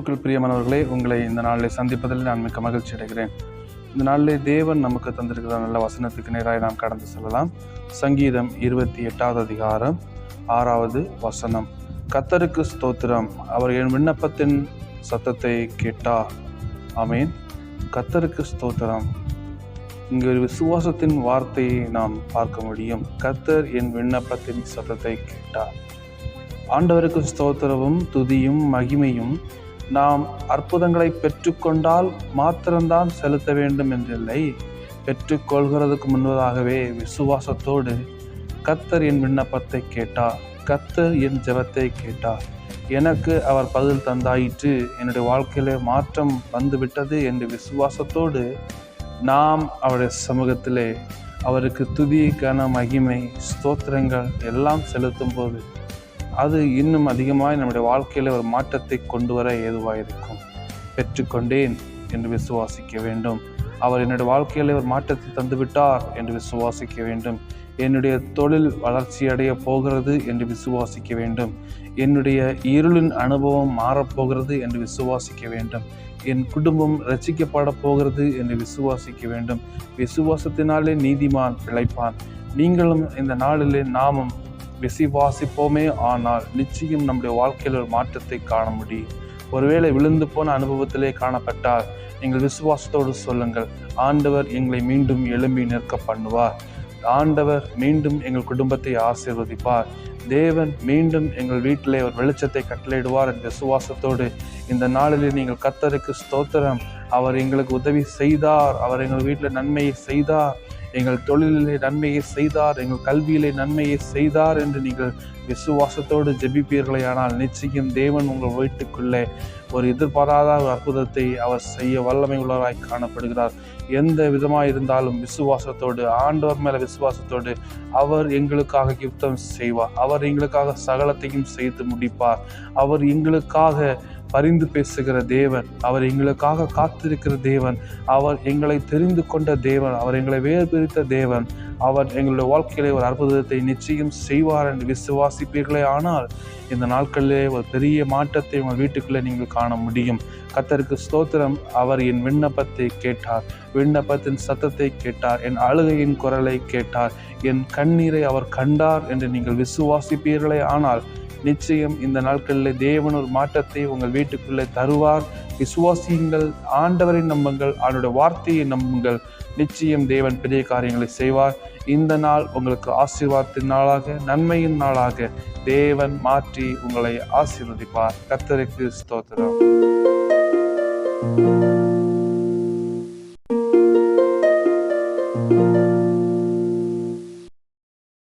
கிறிஸ்துவுக்குள் பிரியமானவர்களே உங்களை இந்த நாளில் சந்திப்பதில் நான் மிக்க மகிழ்ச்சி அடைகிறேன். இந்த நாளிலே தேவன் நமக்கு தந்திருக்கிற நல்ல வசனத்துக்கு நேராக நாம் கடந்து செல்லலாம். சங்கீதம் இருபத்தி எட்டாவது அதிகாரம் ஆறாவது வசனம். கத்தருக்கு ஸ்தோத்திரம். அவர் என் விண்ணப்பத்தின் சத்தத்தை கேட்டா. அமீன் கத்தருக்கு ஸ்தோத்திரம். இங்கு ஒரு விசுவாசத்தின் வார்த்தையை நாம் பார்க்க முடியும். கத்தர் என் விண்ணப்பத்தின் சத்தத்தை கேட்டார் ஆண்டவருக்கு ஸ்தோத்திரமும் துதியும் மகிமையும் நாம் அற்புதங்களை பெற்றுக்கொண்டால் மாத்திரம்தான் செலுத்த வேண்டும் என்றில்லை. பெற்றுக்கொள்கிறதுக்கு முன்பதாகவே விசுவாசத்தோடு கத்தர் என் விண்ணப்பத்தை கேட்டார். கத்தர் என் ஜெபத்தை கேட்டார். எனக்கு அவர் பதில் தந்தாயிற்று. என்னுடைய வாழ்க்கையிலே மாற்றம் வந்துவிட்டது என்று விசுவாசத்தோடு நாம் அவருடைய சமூகத்திலே அவருக்கு துதி கன மகிமை ஸ்தோத்திரங்கள் எல்லாம் செலுத்தும் போது அது இன்னும் அதிகமாக நம்முடைய வாழ்க்கையில் ஒரு மாற்றத்தை கொண்டு வர ஏதுவாக இருக்கும் பெற்றுக்கொண்டேன் என்று விசுவாசிக்க வேண்டும். அவர் என்னுடைய வாழ்க்கையில் ஒரு மாற்றத்தை தந்துவிட்டார் என்று விசுவாசிக்க வேண்டும். என்னுடைய தொழில் வளர்ச்சி அடைய போகிறது என்று விசுவாசிக்க வேண்டும். என்னுடைய இருளின் அனுபவம் மாறப்போகிறது என்று விசுவாசிக்க வேண்டும். என் குடும்பம் ரசிக்கப்பட போகிறது என்று விசுவாசிக்க வேண்டும். விசுவாசத்தினாலே நீதிமான் பிழைப்பான். நீங்களும் இந்த நாளிலே நாமும் விசுவாசிப்போமே ஆனால் நிச்சயம் நம்முடைய வாழ்க்கையில் ஒரு மாற்றத்தை காண முடியும் ஒருவேளை விழுந்து போன அனுபவத்திலே காணப்பட்டால் நீங்கள் விசுவாசத்தோடு சொல்லுங்கள் ஆண்டவர் எங்களை மீண்டும் எழும்பி நிற்க பண்ணுவார். ஆண்டவர் மீண்டும் எங்கள் குடும்பத்தை ஆசீர்வதிப்பார். தேவன் மீண்டும் எங்கள் வீட்டிலே ஒரு வெளிச்சத்தை கட்டளையிடுவார் என்ற விசுவாசத்தோடு. இந்த நாளிலே நீங்கள் கத்தருக்கு ஸ்தோத்திரம். அவர் எங்களுக்கு உதவி செய்தார். அவர் எங்கள் வீட்டில் நன்மையை செய்தார். எங்கள் தொழிலிலே நன்மையை செய்தார் எங்கள் கல்வியிலே நன்மையை செய்தார் என்று நீங்கள் விசுவாசத்தோடு ஜெபிப்பீர்களே. ஆனால் நிச்சயம் தேவன் உங்கள் வீட்டுக்குள்ளே ஒரு எதிர்பாராத ஒரு அற்புதத்தை அவர் செய்ய வல்லமை உள்ளவராய் காணப்படுகிறார். எந்த விதமாக இருந்தாலும் விசுவாசத்தோடு ஆண்டவர் மேலே விசுவாசத்தோடு அவர் எங்களுக்காக யுத்தம் செய்வார். அவர் எங்களுக்காக சகலத்தையும் செய்து முடிப்பார். அவர் எங்களுக்காக பரிந்து பேசுகிற தேவன் அவர் எங்களுக்காக காத்திருக்கிற தேவன் அவர் எங்களை தெரிந்து கொண்ட தேவன் அவர் எங்களை வேறு பிரித்த தேவன் அவர் எங்களுடைய வாழ்க்கையிலே ஒரு அற்புதத்தை நிச்சயம் செய்வார் என்று விசுவாசிப்பீர்களே. ஆனால் இந்த நாட்களிலே ஒரு பெரிய மாற்றத்தை உங்கள் வீட்டுக்குள்ளே நீங்கள் காண முடியும். கத்தருக்கு ஸ்தோத்திரம் அவர் என் விண்ணப்பத்தை கேட்டார் விண்ணப்பத்தின் சத்தத்தை கேட்டார் என் அழுகையின் குரலை கேட்டார் என் கண்ணீரை அவர் கண்டார் என்று நீங்கள் விசுவாசிப்பீர்களே. ஆனால் நிச்சயம் இந்த நாட்களில் தேவன் ஒரு மாற்றத்தை உங்கள் வீட்டுக்குள்ளே தருவார். விசுவாசியுங்கள் ஆண்டவரை நம்புங்கள் அவனுடைய வார்த்தையை நம்புங்கள். நிச்சயம் தேவன் பெரிய காரியங்களை செய்வார். இந்த நாள் உங்களுக்கு ஆசீர்வாதத்தின் நாளாக நன்மையின் நாளாக தேவன் மாற்றி உங்களை ஆசீர்வதிப்பார். கத்தருக்கு ஸ்தோத்திரம். thank you